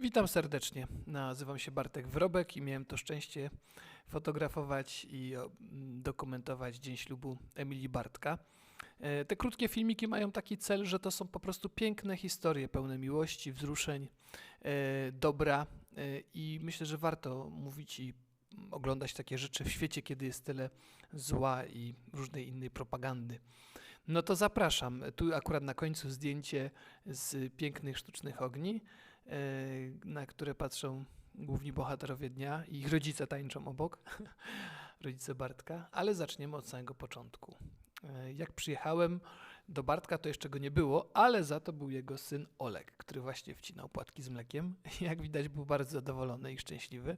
Witam serdecznie. Nazywam się Bartek Wrobek i miałem to szczęście fotografować i dokumentować dzień ślubu Emilii Bartka. E, Te krótkie filmiki mają taki cel, że to są po prostu piękne historie, pełne miłości, wzruszeń, e, dobra e, i myślę, że warto mówić i mm, oglądać takie rzeczy w świecie, kiedy jest tyle zła i różnej innej propagandy. No to zapraszam. Tu akurat na końcu zdjęcie z pięknych sztucznych ogni, na które patrzą główni bohaterowie dnia i ich rodzice tańczą obok, rodzice Bartka, ale zaczniemy od samego początku. E, Jak przyjechałem do Bartka, to jeszcze go nie było, ale za to był jego syn Olek, który właśnie wcinał płatki z mlekiem. Jak widać, był bardzo zadowolony i szczęśliwy.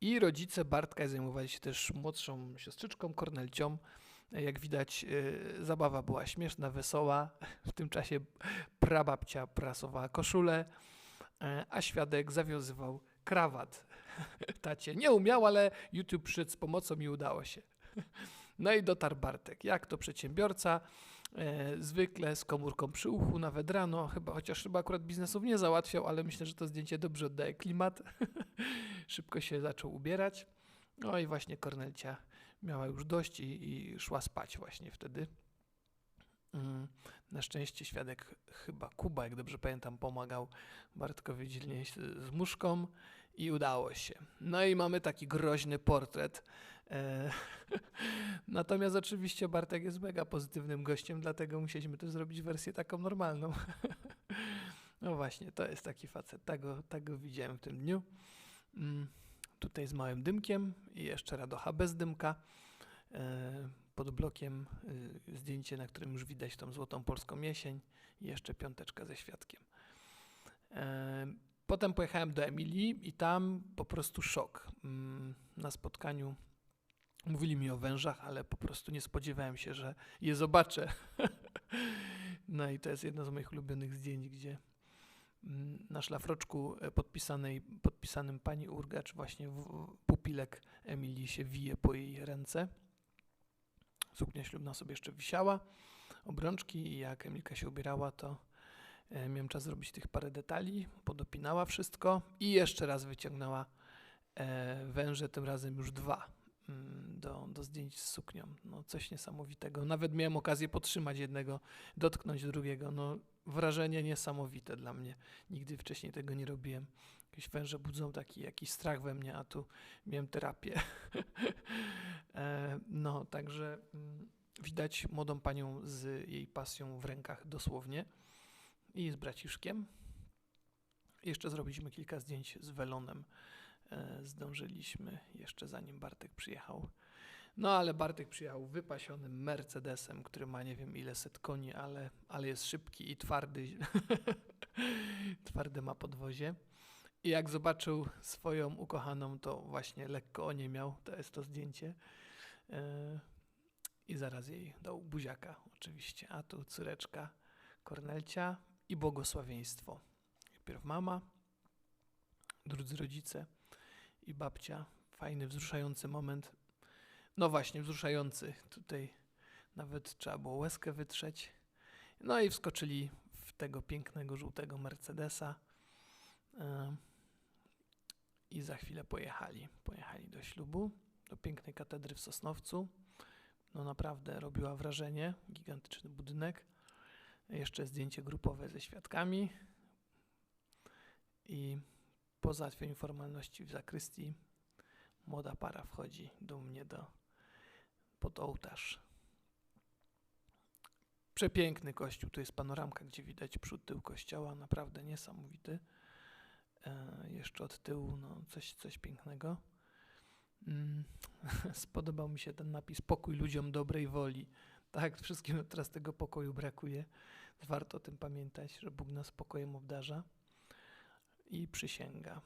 I rodzice Bartka zajmowali się też młodszą siostrzyczką, Kornelcią. Jak widać, e, zabawa była śmieszna, wesoła. W tym czasie prababcia prasowała koszulę, e, a świadek zawiązywał krawat. Tacie nie umiał, ale YouTube przyszedł z pomocą i udało się. No i dotarł Bartek, jak to przedsiębiorca, e, zwykle z komórką przy uchu, nawet rano, chyba, chociaż chyba akurat biznesów nie załatwiał, ale myślę, że to zdjęcie dobrze oddaje klimat. Szybko się zaczął ubierać. No i właśnie Kornelcia miała już dość i, i szła spać właśnie wtedy. Mm, Na szczęście świadek, chyba Kuba, jak dobrze pamiętam, pomagał Bartkowi dzielnie z muszką i udało się. No i mamy taki groźny portret. E, Natomiast oczywiście Bartek jest mega pozytywnym gościem, dlatego musieliśmy też zrobić wersję taką normalną. No właśnie, to jest taki facet. Tak go, tak widziałem w tym dniu. Mm, Tutaj z małym dymkiem i jeszcze radocha bez dymka. Pod blokiem y, zdjęcie, na którym już widać tą złotą polską jesień i jeszcze piąteczka ze świadkiem. Potem pojechałem do Emilii i tam po prostu szok. Mm, Na spotkaniu mówili mi o wężach, ale po prostu nie spodziewałem się, że je zobaczę. No i to jest jedno z moich ulubionych zdjęć, gdzie mm, na szlafroczku e, podpisanej, podpisanym pani Urgacz właśnie w, w- pupilek Emilii się wije po jej ręce. Suknia ślubna sobie jeszcze wisiała, obrączki i jak Emilka się ubierała, to e, miałem czas zrobić tych parę detali, podopinała wszystko i jeszcze raz wyciągnęła e, węże, tym razem już dwa mm, do, do zdjęć z suknią. No coś niesamowitego. Nawet miałem okazję podtrzymać jednego, dotknąć drugiego. No wrażenie niesamowite dla mnie. Nigdy wcześniej tego nie robiłem. Jakieś węże budzą taki jakiś strach we mnie, a tu miałem terapię. E, no, także mm, widać młodą panią z jej pasją w rękach dosłownie i z braciszkiem. Jeszcze zrobiliśmy kilka zdjęć z Welonem. E, Zdążyliśmy jeszcze zanim Bartek przyjechał. No ale Bartek przyjechał wypasionym Mercedesem, który ma nie wiem ile set koni, ale, ale jest szybki i twardy. Twarde ma podwozie. I jak zobaczył swoją ukochaną, to właśnie lekko oniemiał. To jest to zdjęcie. E, I zaraz jej dał buziaka oczywiście. A tu córeczka Kornelcia i błogosławieństwo. Najpierw mama, drudzy rodzice i babcia. Fajny, wzruszający moment. No właśnie, wzruszający. Tutaj nawet trzeba było łezkę wytrzeć. No i wskoczyli w tego pięknego, żółtego Mercedesa. E, I za chwilę pojechali. Pojechali do ślubu, do pięknej katedry w Sosnowcu. No naprawdę robiła wrażenie. Gigantyczny budynek. Jeszcze zdjęcie grupowe ze świadkami. I po załatwieniu formalności w zakrystii młoda para wchodzi dumnie do pod ołtarz. Przepiękny kościół. Tu jest panoramka, gdzie widać przód, tył kościoła. Naprawdę niesamowity. E, jeszcze od tyłu no, coś, coś pięknego. Mm, Spodobał mi się ten napis pokój ludziom dobrej woli. Tak, wszystkim teraz tego pokoju brakuje. Warto o tym pamiętać, że Bóg nas pokojem obdarza. I przysięga.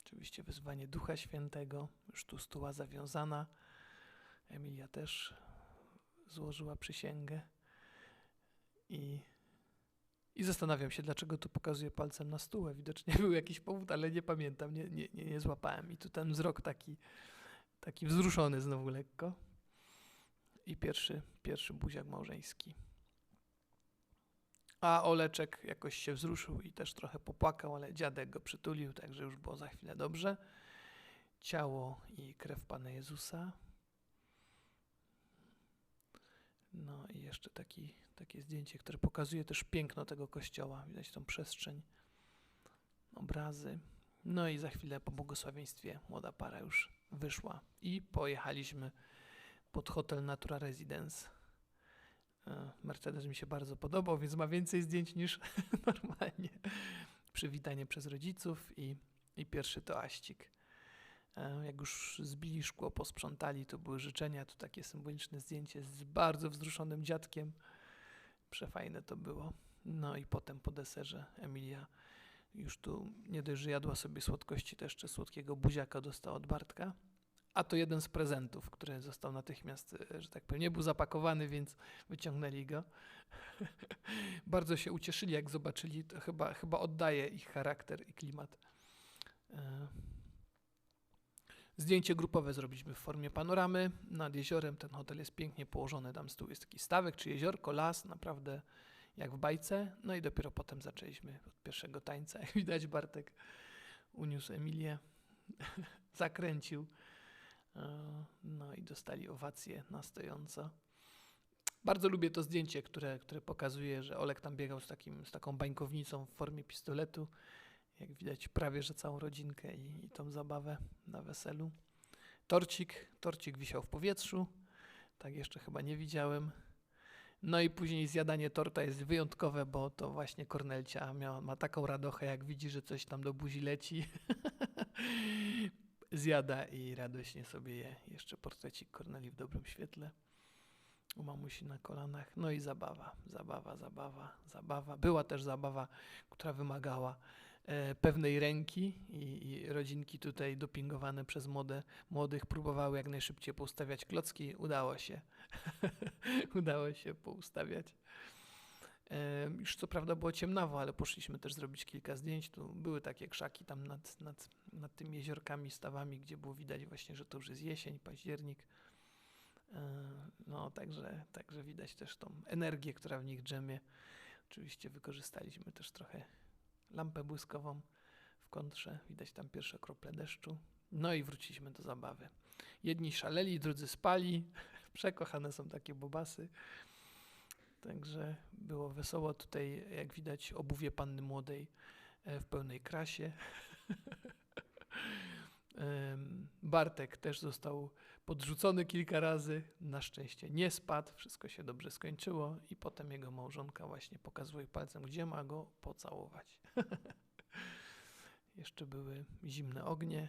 Oczywiście wezwanie Ducha Świętego. Już tu stuła zawiązana. Emilia też złożyła przysięgę. I, I zastanawiam się, dlaczego tu pokazuję palcem na stół. Widocznie był jakiś powód, ale nie pamiętam, nie, nie, nie, nie złapałem. I tu ten wzrok taki, taki wzruszony znowu lekko. I pierwszy, pierwszy buziak małżeński. A Oleczek jakoś się wzruszył i też trochę popłakał, ale dziadek go przytulił, także już było za chwilę dobrze. Ciało i krew Pana Jezusa. No i jeszcze taki, takie zdjęcie, które pokazuje też piękno tego kościoła. Widać tą przestrzeń, obrazy. No i za chwilę po błogosławieństwie młoda para już wyszła i pojechaliśmy pod hotel Natura Residence. E, Mercedes mi się bardzo podobał, więc ma więcej zdjęć niż normalnie. Przywitanie przez rodziców i, i pierwszy toaścik. E, Jak już zbili szkło, posprzątali, to były życzenia, to takie symboliczne zdjęcie z bardzo wzruszonym dziadkiem. Przefajne to było. No i potem po deserze Emilia już tu nie dość, że jadła sobie słodkości, to jeszcze słodkiego buziaka dostała od Bartka. A to jeden z prezentów, który został natychmiast, e, że tak powiem, nie był zapakowany, więc wyciągnęli go. Bardzo się ucieszyli, jak zobaczyli, to chyba, chyba oddaje ich charakter i klimat. Zdjęcie grupowe zrobiliśmy w formie panoramy nad jeziorem. Ten hotel jest pięknie położony. Tam z tyłu jest taki stawek czy jeziorko, las, naprawdę jak w bajce. No i dopiero potem zaczęliśmy od pierwszego tańca. Jak widać, Bartek uniósł Emilię, zakręcił. E, No i dostali owację na stojąco. Bardzo lubię to zdjęcie, które, które pokazuje, że Olek tam biegał z, takim, z taką bańkownicą w formie pistoletu. Jak widać, prawie że całą rodzinkę i, i tą zabawę na weselu. Torcik, torcik wisiał w powietrzu. Tak jeszcze chyba nie widziałem. No i później zjadanie torta jest wyjątkowe, bo to właśnie Kornelcia ma taką radochę, jak widzi, że coś tam do buzi leci. Zjada i radośnie sobie je. Jeszcze portrecik Korneli w dobrym świetle. U mamusi na kolanach. No i zabawa, zabawa, zabawa, zabawa. Była też zabawa, która wymagała pewnej ręki i, i rodzinki tutaj dopingowane przez młode, młodych próbowały jak najszybciej poustawiać klocki. Udało się. Udało się poustawiać. E, Już co prawda było ciemnawo, ale poszliśmy też zrobić kilka zdjęć. Tu były takie krzaki tam nad, nad, nad tymi jeziorkami, stawami, gdzie było widać właśnie, że to już jest jesień, październik. E, No, także, także widać też tą energię, która w nich drzemie. Oczywiście wykorzystaliśmy też trochę lampę błyskową w kontrze. Widać tam pierwsze krople deszczu. No i wróciliśmy do zabawy. Jedni szaleli, drudzy spali. Przekochane są takie bobasy. Także było wesoło. Tutaj, jak widać, obuwie panny młodej e, w pełnej krasie. Bartek też został podrzucony kilka razy. Na szczęście nie spadł, wszystko się dobrze skończyło i potem jego małżonka właśnie pokazuje palcem, gdzie ma go pocałować. Jeszcze były zimne ognie.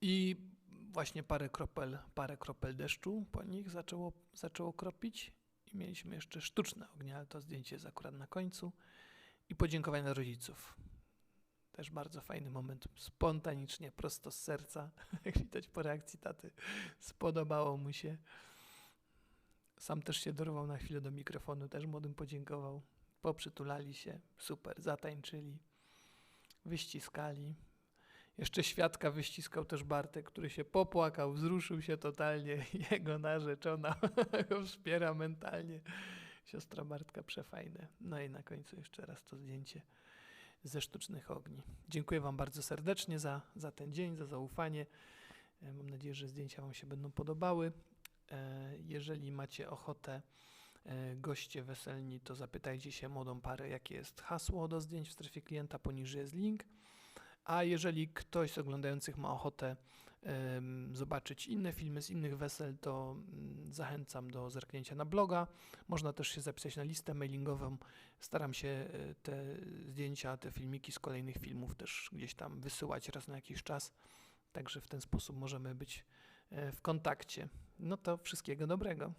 I właśnie parę kropel, parę kropel deszczu po nich zaczęło, zaczęło kropić. I mieliśmy jeszcze sztuczne ognie, ale to zdjęcie jest akurat na końcu. I podziękowania rodziców. Też bardzo fajny moment, spontanicznie, prosto z serca. Jak widać po reakcji taty, spodobało mu się. Sam też się dorwał na chwilę do mikrofonu, też młodym podziękował. Poprzytulali się, super, zatańczyli, wyściskali. Jeszcze świadka wyściskał też Bartek, który się popłakał, wzruszył się totalnie. Jego narzeczona go wspiera mentalnie. Siostra Bartka przefajne. No i na końcu jeszcze raz to zdjęcie ze sztucznych ogni. Dziękuję Wam bardzo serdecznie za, za ten dzień, za zaufanie. E, Mam nadzieję, że zdjęcia Wam się będą podobały. E, Jeżeli macie ochotę, e, goście weselni, to zapytajcie się młodą parę, jakie jest hasło do zdjęć w strefie klienta, poniżej jest link. A jeżeli ktoś z oglądających ma ochotę zobaczyć inne filmy z innych wesel, to mm, zachęcam do zerknięcia na bloga. Można też się zapisać na listę mailingową. Staram się e, te zdjęcia, te filmiki z kolejnych filmów też gdzieś tam wysyłać raz na jakiś czas. Także w ten sposób możemy być e, w kontakcie. No to wszystkiego dobrego.